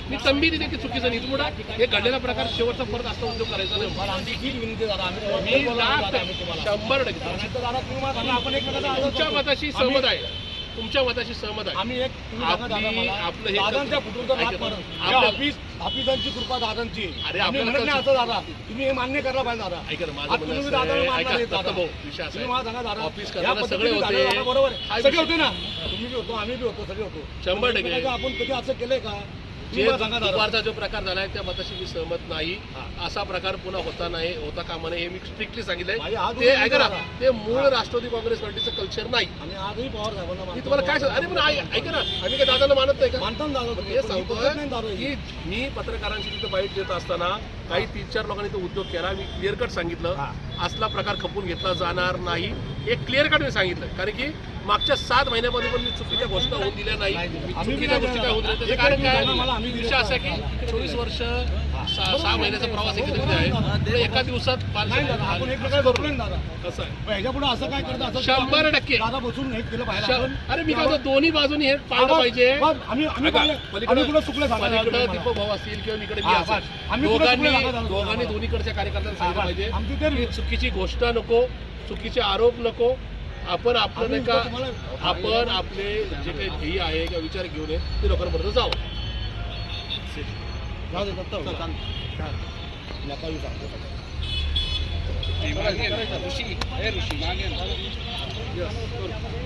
मी तंबी दिली हे की चुकीचं नाही तुम्हाला हे घडलेला प्रकार शेवटचा परत असा उद्योग करायचा नाही. शंभर टक्के तुमच्या. मताशी सहमत आहे तुमच्या मताशी सहमत आहे. आम्ही एक आपली- हे दादांच्या करा. ऑफिस ऑफिसांची कृपा दादांची. अरे, आपल्याला असं दादा. तुम्ही हे मान्य करायला पाहिजे दादा. ऐका माझं ऑफिस करताना सगळे होते. बरोबर. सगळे होते ना? तुम्ही बी होतो आम्ही बी होतो सगळे होतो. शंभर टक्के. आपण कधी असं केलंय का? जे दादा दुपारचा जो प्रकार झालाय त्या मताशी मी सहमत नाही. असा प्रकार पुन्हा होता नाही होता कामा नये हे मी स्ट्रिक्टली सांगितलंय. ते ऐका ना. ते मूळ राष्ट्रवादी काँग्रेस पार्टीचं कल्चर नाही. आजही पवार साहेबांना मी. तुम्हाला काय अरे पण ऐका ना आम्ही काय दादाला मानत नाही का? मानता दादा हे दादा सांगतोय. की मी पत्रकारांशी तिथं बाईट देत असताना काही तीन चार लोकांनी तो उद्योग केला. मी क्लिअर कट सांगितलं. असला प्रकार खपून घेतला जाणार नाही. एक क्लिअर कट मी सांगितलं. कारण की मागच्या सात महिन्यामध्ये पण मी चुकीच्या घोषणा होऊन दिल्या नाही दिल्या. चुकीच्या दिल्या गोष्टी. काय त्याचं एक कारण काय दिल्या विषय असा आहे की चोवीस वर्ष सहा महिन्याचा प्रवास एकत्रित आहे एका दिवसात शंभर टक्के. अरे मी काय दोन्ही बाजूनी हे बस, पाहिजे पाहिलं. पलीकडं- दीपक. भाऊ असतील किंवा इकडे मी असेल. दोघांनी दोघांनी. दोन्हीकडच्या कार्यकर्त्यांना सांगितलं. पाहिजे चुकीची गोष्ट नको चुकीचे आरोप नको आपण आपलं नाही का आपण आपले जे काही ध्येय आहे किंवा विचार घेऊन ये ते लोकांपर्यंत जावं. जाऊ दे, दत्ता भाऊ, चाल. चाल. नका येऊ सांगतो सगळं. ऋषी. ऋषी मागे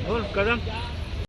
बोल, कदम.